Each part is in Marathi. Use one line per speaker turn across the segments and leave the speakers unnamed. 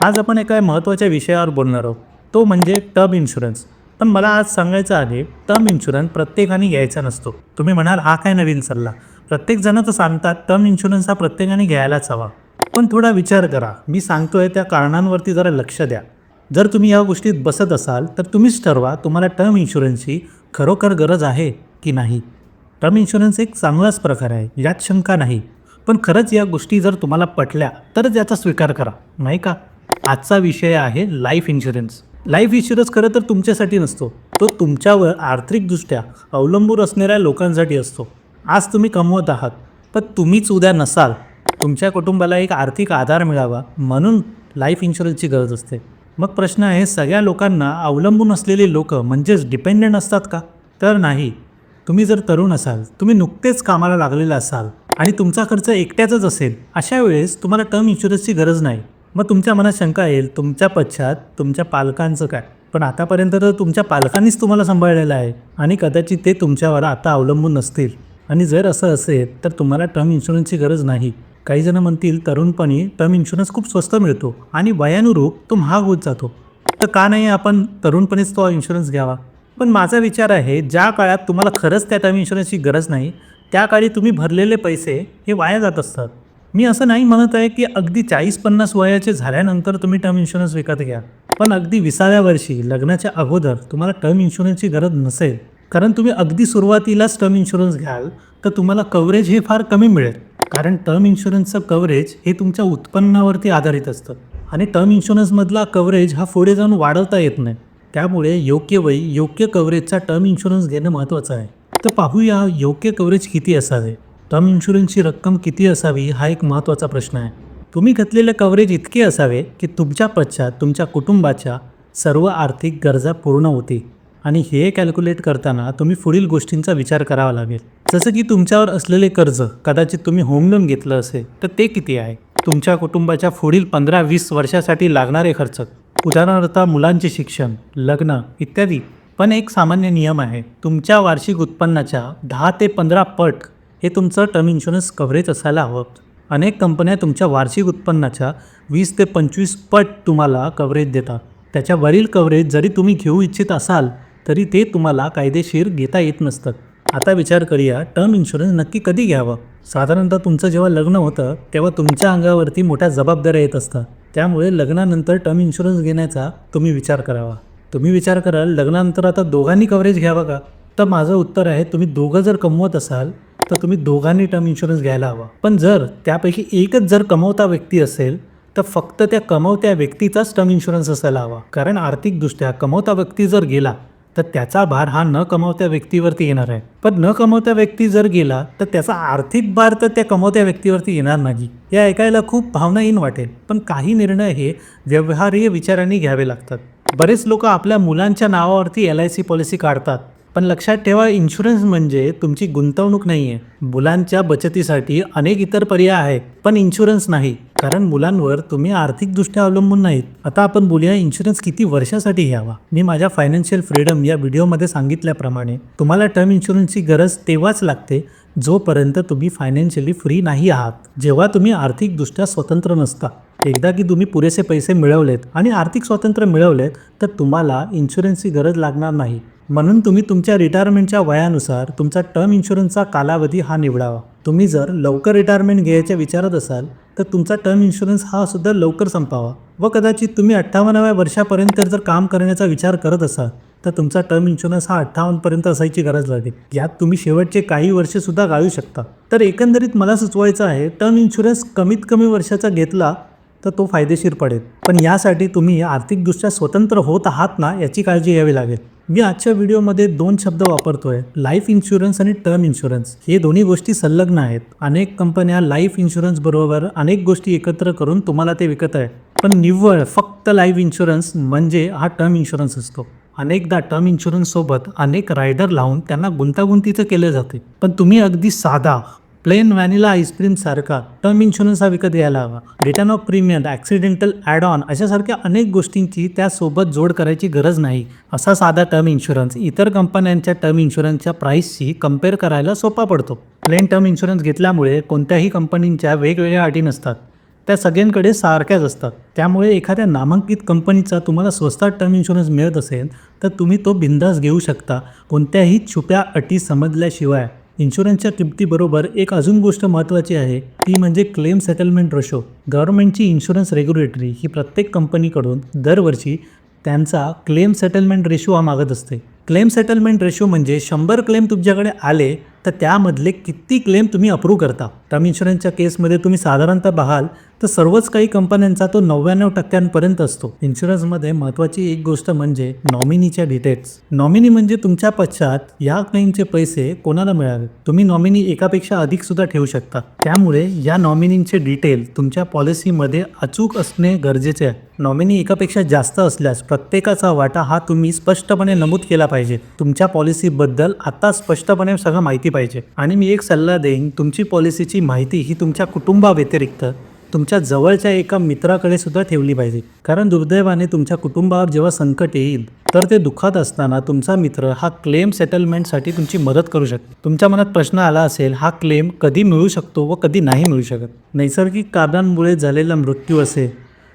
आज आपण एका महत्त्वाच्या विषयावर बोलणार आहोत. तो म्हणजे टर्म इन्शुरन्स. पण मला आज सांगायचं आहे टर्म इन्शुरन्स प्रत्येकाने घ्यायचा नसतो. तुम्ही म्हणाल हा काय नवीन सल्ला? प्रत्येकजण तर सांगतात टर्म इन्शुरन्स हा प्रत्येकाने घ्यायलाच हवा. पण थोडा विचार करा. मी सांगतोय त्या कारणांवरती जरा लक्ष द्या. जर तुम्ही या गोष्टीत बसत असाल तर तुम्हीच ठरवा तुम्हाला टर्म इन्शुरन्सची खरोखर गरज आहे की नाही. टर्म इन्शुरन्स एक चांगलाच प्रकार आहे यात शंका नाही. पण खरंच या गोष्टी जर तुम्हाला पटल्या तरच याचा स्वीकार करा. नाही का? आजचा विषय आहे लाईफ इन्शुरन्स लाईफ इन्शुरन्स खरं तर तुमच्यासाठी नसतो. तो तुमच्यावर आर्थिकदृष्ट्या अवलंबून असणाऱ्या लोकांसाठी असतो. आज तुम्ही कमवत आहात पण तुम्हीच उद्या नसाल. तुमच्या कुटुंबाला एक आर्थिक आधार मिळावा म्हणून लाईफ इन्शुरन्सची गरज असते. मग प्रश्न आहे सगळ्या लोकांना अवलंबून असलेले लोक म्हणजेच डिपेंडेंट असतात का? तर नाही. तुम्ही जर तरुण असाल तुम्ही नुकतेच कामाला लागलेला असाल आणि तुमचा खर्च एकट्याचाच असेल अशा वेळेस तुम्हाला टर्म इन्शुरन्सची गरज नाही. मग तुमच्या मनात शंका येईल तुमच्या पश्चात तुमच्या पालकांचं काय? पण आतापर्यंत तर तुमच्या पालकांनीच तुम्हाला सांभाळलेलं आहे आणि कदाचित ते तुमच्यावर आता अवलंबून नसतील. आणि जर असं असेल तर तुम्हाला टर्म इन्शुरन्सची गरज नाही. काही जण म्हणतील तरुणपणी टर्म इन्शुरन्स खूप स्वस्त मिळतो आणि वयानुरूप तो महाग होत जातो. तर का नाही आपण तरुणपणीच तो इन्शुरन्स घ्यावा? पण माझा विचार आहे ज्या काळात तुम्हाला खरंच त्या टर्म इन्शुरन्सची गरज नाही त्या काळी तुम्ही भरलेले पैसे हे वाया जात असतात. मी असं नाही म्हणत आहे की अगदी चाळीस पन्नास वयाचे झाल्यानंतर तुम्ही टर्म इन्शुरन्स विकत घ्या. पण अगदी विसाव्या वर्षी लग्नाच्या अगोदर तुम्हाला टर्म इन्शुरन्सची गरज नसेल. कारण तुम्ही अगदी सुरुवातीलाच टर्म इन्शुरन्स घ्याल तर तुम्हाला कव्हरेज हे फार कमी मिळेल. कारण टर्म इन्शुरन्सचं कव्हरेज हे तुमच्या उत्पन्नावरती आधारित असतं. आणि टर्म इन्शुरन्समधला कव्हरेज हा पुढे जाऊन वाढवता येत नाही. त्यामुळे योग्य वयी योग्य कव्हरेजचा टर्म इन्शुरन्स घेणं महत्त्वाचं आहे. तर पाहूया योग्य कव्हरेज किती असावे. टर्म इन्शुरन्सची रक्कम किती असावी हा एक महत्त्वाचा प्रश्न आहे. तुम्ही घेतलेलं कव्हरेज इतके असावे की तुमच्या पश्चात तुमच्या कुटुंबाच्या सर्व आर्थिक गरजा पूर्ण होतील. आणि हे कॅल्क्युलेट करताना तुम्ही पुढील गोष्टींचा विचार करावा लागेल. जसं की तुमच्यावर असलेले कर्ज कदाचित तुम्ही होम लोन घेतलं असेल तर ते किती आहे? तुमच्या कुटुंबाच्या पुढील पंधरा वीस वर्षासाठी लागणारे खर्च उदाहरणार्थ मुलांचे शिक्षण लग्न इत्यादी. पण एक सामान्य नियम आहे तुमच्या वार्षिक उत्पन्नाच्या दहा ते पंधरा पट हे तुमचं टर्म इन्शुरन्स कव्हरेज असायला हवं. अनेक कंपन्या तुमच्या वार्षिक उत्पन्नाच्या वीस ते पंचवीस पट तुम्हाला कव्हरेज देतात. त्याच्या वरील कव्हरेज जरी तुम्ही घेऊ इच्छित असाल तरी ते तुम्हाला कायदेशीर घेता येत नसतं. आता विचार करूया टर्म इन्शुरन्स नक्की कधी घ्यावं? साधारणतः तुमचं जेव्हा लग्न होतं तेव्हा तुमच्या अंगावरती मोठ्या जबाबदाऱ्या येत असतात. त्यामुळे लग्नानंतर टर्म इन्शुरन्स घेण्याचा तुम्ही विचार करावा. तुम्ही विचार कराल लग्नानंतर आता दोघांनी कव्हरेज घ्यावा का? तर माझं उत्तर आहे तुम्ही दोघं जर कमवत असाल तर तुम्ही दोघांनी टर्म इन्शुरन्स घ्यायला हवा. पण जर त्यापैकी एकच जर कमवता व्यक्ती असेल तर फक्त त्या कमवत्या व्यक्तीचाच टर्म इन्शुरन्स असायला हवा. कारण आर्थिकदृष्ट्या कमवता व्यक्ती जर गेला तर त्याचा भार हा न कमवत्या व्यक्तीवरती येणार आहे. पण न कमवत्या व्यक्ती जर गेला तर त्याचा आर्थिक भार तर त्या कमवत्या व्यक्तीवरती येणार नाही. हे ऐकायला खूप भावनाहीन वाटेल. पण काही निर्णय हे व्यवहारीय विचारांनी घ्यावे लागतात. बरेच लोक आपल्या मुलांच्या नावावरती एल आय सी पॉलिसी काढतात. पण लक्षात ठेवा इन्शुरन्स म्हणजे तुमची गुंतवणूक नाही आहे मुलांच्या बचतीसाठी अनेक इतर पर्याय आहेत पण इन्शुरन्स नाही. कारण मुलांवर तुम्ही आर्थिकदृष्ट्या अवलंबून नाहीत. आता आपण बोलूया इन्शुरन्स किती वर्षासाठी घ्यावा? मी माझ्या फायनान्शियल फ्रीडम या व्हिडिओमध्ये सांगितल्याप्रमाणे तुम्हाला टर्म इन्शुरन्सची गरज तेव्हाच लागते जोपर्यंत तुम्ही फायनान्शियली फ्री नाही आहात. जेव्हा तुम्ही आर्थिकदृष्ट्या स्वतंत्र नसता. एकदा की तुम्ही पुरेसे पैसे मिळवलेत आणि आर्थिक स्वातंत्र्य मिळवलेत तर तुम्हाला इन्शुरन्सची गरज लागणार नाही. म्हणून तुम्ही तुमच्या रिटायरमेंटच्या वयानुसार तुमचा टर्म इन्शुरन्सचा कालावधी हा निवडावा. तुम्ही जर लवकर रिटायरमेंट घ्यायच्या विचारत असाल तर तुमचा टर्म इन्शुरन्स हा सुद्धा लवकर संपावा. व कदाचित तुम्ही अठ्ठावन्नाव्या वर्षापर्यंत जर काम करण्याचा विचार करत असाल तर तुमचा टर्म इन्शुरन्स हा अठ्ठावन्नपर्यंत असायची गरज लागेल. यात तुम्ही शेवटचे काही वर्षेसुद्धा गाळू शकता. तर एकंदरीत मला सुचवायचं आहे टर्म इन्शुरन्स कमीत कमी वर्षाचा घेतला तर तो फायदेशीर पडेल. पण यासाठी तुम्ही आर्थिकदृष्ट्या स्वतंत्र होत आहात ना याची काळजी घ्यावी लागेल. मी आजच्या व्हिडिओमध्ये दोन शब्द वापरतोय. लाईफ इन्शुरन्स आणि टर्म इन्शुरन्स. हे दोन्ही गोष्टी संलग्न आहेत. अनेक कंपन्या लाईफ इन्शुरन्स बरोबर अनेक गोष्टी एकत्र करून तुम्हाला ते विकत आहे पण निव्वळ फक्त लाईफ इन्शुरन्स म्हणजे हा टर्म इन्शुरन्स असतो. अनेकदा टर्म इन्शुरन्ससोबत अनेक रायडर लावून त्यांना गुंतागुंतीचं केले जाते. पण तुम्ही अगदी साधा प्लेन व्हॅनिला आईस्क्रीमसारखा टर्म इन्शुरन्स हा विकत घ्यायला हवा. Return of premium accidental add on अशासारख्या अनेक गोष्टींची त्यासोबत जोड करायची गरज नाही. असा साधा टर्म इन्शुरन्स इतर कंपन्यांच्या टर्म इन्शुरन्सच्या प्राईसशी कंपेअर करायला सोपा पडतो. प्लेन टर्म इन्शुरन्स घेतल्यामुळे कोणत्याही कंपनींच्या वेगवेगळ्या अटी नसतात. त्या सगळ्यांकडे सारख्याच असतात. त्यामुळे एखाद्या नामांकित कंपनीचा तुम्हाला स्वस्तात टर्म इन्शुरन्स मिळत असेल तर तुम्ही तो बिंदास घेऊ शकता. कोणत्याही छुप्या अटी समजल्याशिवाय. इन्शुरन्सच्या किमतीबरोबर एक अजून गोष्ट महत्त्वाची आहे ती म्हणजे क्लेम सेटलमेंट रेशो. गव्हर्नमेंटची इन्शुरन्स रेग्युलेटरी ही प्रत्येक कंपनीकडून दरवर्षी त्यांचा क्लेम सेटलमेंट रेशो हा मागत असते. क्लेम सेटलमेंट रेशो म्हणजे शंभर क्लेम तुमच्याकडे आले तर त्यामधले किती क्लेम तुम्ही अप्रूव्ह करता? टर्म इन्शुरन्सच्या केसमध्ये तुम्ही साधारणतः बघाल तर सर्वच काही कंपन्यांचा तो नव्याण्णव टक्क्यांपर्यंत असतो. इन्शुरन्समध्ये महत्त्वाची एक गोष्ट म्हणजे नॉमिनीच्या डिटेल्स. नॉमिनी म्हणजे तुमच्या पश्चात या क्लेमचे पैसे कोणाला मिळाले तुम्ही नॉमिनी एकापेक्षा अधिक सुद्धा ठेवू शकता. त्यामुळे या नॉमिनींचे डिटेल तुमच्या पॉलिसीमध्ये अचूक असणे गरजेचे आहे. नॉमिनी एकापेक्षा जास्त असल्यास प्रत्येकाचा वाटा हा तुम्ही स्पष्टपणे नमूद केला पाहिजे. तुमच्या पॉलिसीबद्दल आता स्पष्टपणे सगळं माहिती पाहिजे. आणि मी एक सल्ला देईन तुमची पॉलिसीची माहिती ही तुमच्या कुटुंबाव्यतिरिक्त तुमच्या जवळच्या एका मित्राकडे सुद्धा ठेवली पाहिजे. कारण दुर्दैवाने तुमच्या कुटुंबावर जेव्हा संकट येईल तर ते दुःखात असताना तुमचा मित्र हा क्लेम सेटलमेंटसाठी तुमची मदत करू शकतो. तुमच्या मनात प्रश्न आला असेल हा क्लेम कधी मिळू शकतो व कधी नाही मिळू शकत? नैसर्गिक कारणांमुळे झालेला मृत्यू असेल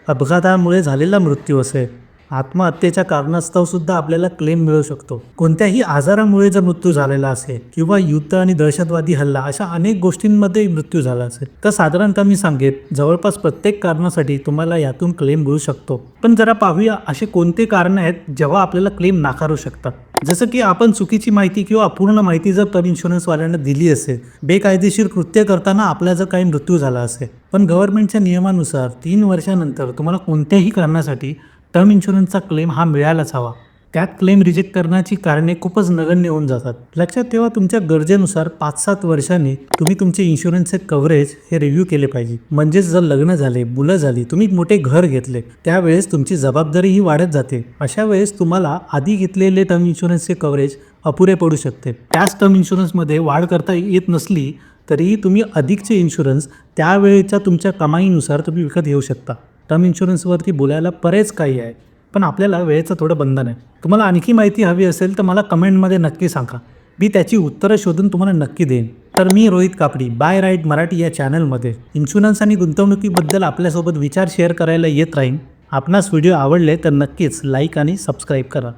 अपघातामुळे झालेला मृत्यू असेल आत्महत्येच्या कारणास्तव सुद्धा आपल्याला क्लेम मिळू शकतो. कोणत्याही आजारामुळे जर मृत्यू झालेला असेल किंवा युद्ध आणि दहशतवादी हल्ला अशा अनेक गोष्टींमध्ये मृत्यू झाला असेल तर साधारणतः मी सांगेन जवळपास प्रत्येक कारणासाठी तुम्हाला यातून क्लेम मिळू शकतो. पण जरा पाहूया असे कोणते कारण आहेत जेव्हा आपल्याला क्लेम नाकारू शकतात. जसं की आपण चुकीची माहिती किंवा अपूर्ण माहिती जर टर्म इन्शुरन्सवाल्यांना दिली असेल बेकायदेशीर कृत्य करताना आपला जर काही मृत्यू झाला असेल पण गव्हर्नमेंटच्या नियमानुसार तीन वर्षानंतर तुम्हाला कोणत्याही कारणासाठी टर्म इन्शुरन्सचा क्लेम हा मिळायलाच हवा. त्यात क्लेम रिजेक्ट करण्याची कारणे खूपच नगण्य होऊन जातात. लक्षात ठेवा तुमच्या गरजेनुसार पाच सात वर्षांनी तुम्ही तुमचे इन्शुरन्सचे कव्हरेज हे रिव्ह्यू केले पाहिजे. म्हणजेच जर लग्न झाले मुलं झाली तुम्ही मोठे घर घेतले त्यावेळेस तुमची जबाबदारी ही वाढत जाते. अशा वेळेस तुम्हाला आधी घेतलेले टर्म इन्शुरन्सचे कव्हरेज अपुरे पडू शकते. त्याच टर्म इन्शुरन्समध्ये वाढ करता येत नसली तरीही तुम्ही अधिकचे इन्शुरन्स त्यावेळेच्या तुमच्या कमाईनुसार तुम्ही विकत घेऊ शकता. टर्म इन्शुरन्सवरती बोलायला बरेच काही आहे पण आपल्याला वेळेचं थोडं बंधन आहे. तुम्हाला आणखी माहिती हवी असेल तर मला कमेंटमध्ये नक्की सांगा. मी त्याची उत्तरं शोधून तुम्हाला नक्की देईन. तर मी रोहित कापडी बाय राईट मराठी या चॅनलमध्ये. इन्शुरन्स आणि गुंतवणुकीबद्दल आपल्यासोबत विचार शेअर करायला येत राहीन. आपणास व्हिडिओ आवडले तर नक्कीच लाईक आणि सबस्क्राईब करा.